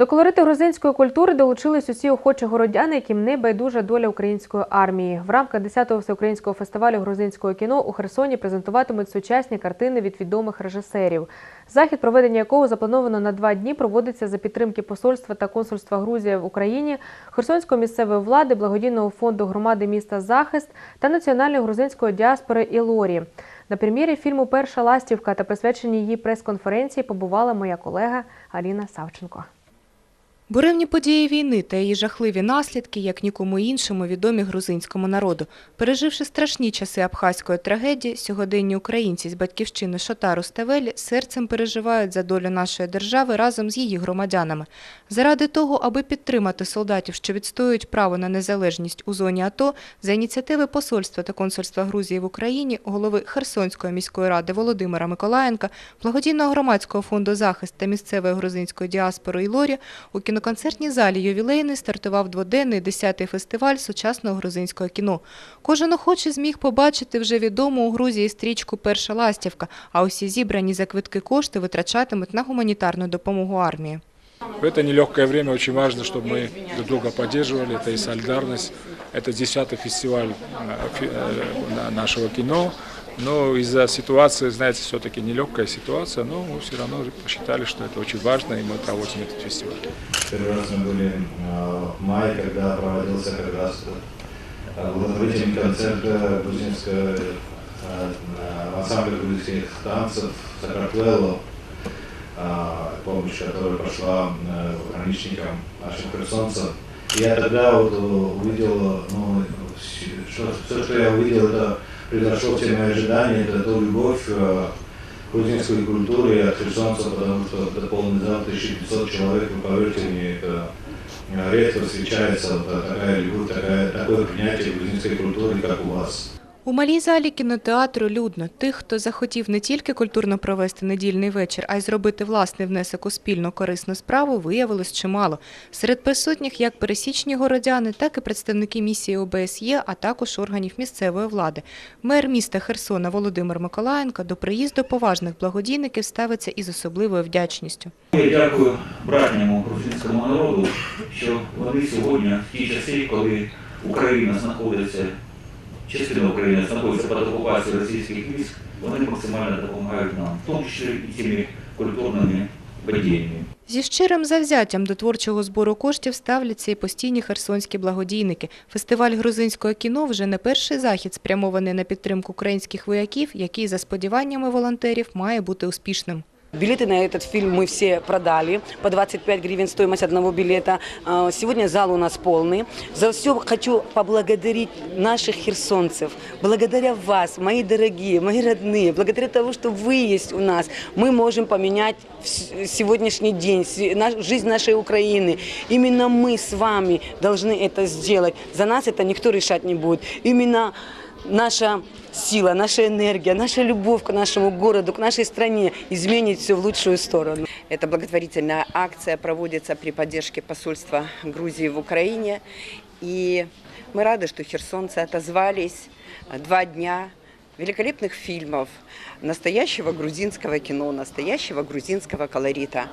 До колориту грузинської культури долучились усі охочі городяни, яким не байдужа доля української армії. В рамках 10-го всеукраїнського фестивалю грузинського кіно у Херсоні презентуватимуть сучасні картини від відомих режисерів. Захід, проведення якого заплановано на два дні, проводиться за підтримки посольства та консульства Грузії в Україні, Херсонської місцевої влади, благодійного фонду громади міста Захист та національної грузинської діаспори Ілорі. На прем'єрі фільму Перша ластівка та присвяченій її прес-конференції побувала моя колега Аліна Савченко. Буремні події війни та її жахливі наслідки, як нікому іншому, відомі грузинському народу. Переживши страшні часи абхазької трагедії, сьогоденні українці з батьківщини Шотару Ставелі серцем переживають за долю нашої держави разом з її громадянами. Заради того, аби підтримати солдатів, що відстоюють право на незалежність у зоні АТО, за ініціативи посольства та консульства Грузії в Україні, голови Херсонської міської ради Володимира Миколаєнка, благодійного громадського фонду захист та місцевої грузинської діаспори Ілорі у кіноконцертній залі ювілейний стартував дводенний 10-й фестиваль сучасного грузинського кіно. Кожен охочий зміг побачити вже відому у Грузії стрічку Перша ластівка, а усі зібрані за квитки кошти витрачатимуть на гуманітарну допомогу армії. В это нелегкое время очень важно, чтобы мы друг друга поддерживали, это и солидарность. Это 10-й фестиваль э, э, на- нашего кино, но из-за ситуации, знаете, все-таки нелегкая ситуация, но мы все равно посчитали, что это очень важно, и мы проводим этот фестиваль. Первый раз мы были э, в мае, когда проводился как раз благотворительный концерт грузинского ансамбля грузинских танцев Сакрапвелло, э, помощь, которая пошла пограничникам наших херсонцев. Я тогда вот э, увидел, ну, что, все, что я увидел, это превзошло все мои ожидания, это ту любовь э, грузинской культуры от херсонцев, потому что это полный зал, 1500 человек, вы поверьте мне, это э, редко встречается вот такая любовь, такая, такое принятие грузинской культуры, как у вас. У малій залі кінотеатру людно. Тих, хто захотів не тільки культурно провести недільний вечір, а й зробити власний внесок у спільну корисну справу, виявилось чимало. Серед присутніх як пересічні городяни, так і представники місії ОБСЄ, а також органів місцевої влади. Мер міста Херсона Володимир Миколаєнко до приїзду поважних благодійників ставиться із особливою вдячністю. Я дякую братньому грузинському народу, що вони сьогодні, в ті часи, коли Україна знаходиться, частина України знаходиться під окупацією російських військ, вони максимально допомагають нам, в тому числі і цими культурними подіями. Зі щирим завзяттям до творчого збору коштів ставляться і постійні херсонські благодійники. Фестиваль грузинського кіно вже не перший захід, спрямований на підтримку українських вояків, який, за сподіваннями волонтерів, має бути успішним. Билеты на этот фильм мы все продали. По 25 гривен стоимость одного билета. А, Сегодня зал у нас полный. За все хочу поблагодарить наших херсонцев. Благодаря вас, мои дорогие, мои родные, благодаря того, что вы есть у нас, мы можем поменять в- сегодняшний день, се- наш- жизнь нашей Украины. Именно мы с вами должны это сделать. За нас это никто решать не будет. Именно наша сила, наша энергия, наша любовь к нашему городу, к нашей стране изменит все в лучшую сторону. Эта благотворительная акция проводится при поддержке посольства Грузии в Украине. И мы рады, что херсонцы отозвались два дня великолепных фильмов, настоящего грузинского кино, настоящего грузинского колорита.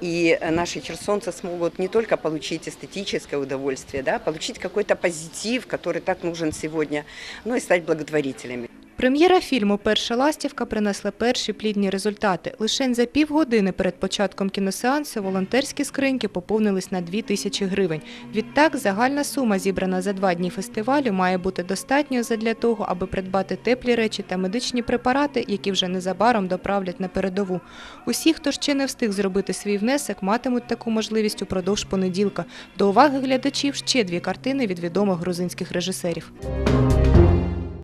И наши херсонцы смогут не только получить эстетическое удовольствие, да, получить какой-то позитив, который так нужен сегодня, но и стать благотворителями. Прем'єра фільму Перша ластівка принесла перші плідні результати. Лишень за півгодини перед початком кіносеансу волонтерські скриньки поповнились на 2 тисячі гривень. Відтак загальна сума, зібрана за два дні фестивалю, має бути достатньою задля того, аби придбати теплі речі та медичні препарати, які вже незабаром доправлять на передову. Усі, хто ще не встиг зробити свій внесок, матимуть таку можливість упродовж понеділка. До уваги глядачів ще дві картини від відомих грузинських режисерів.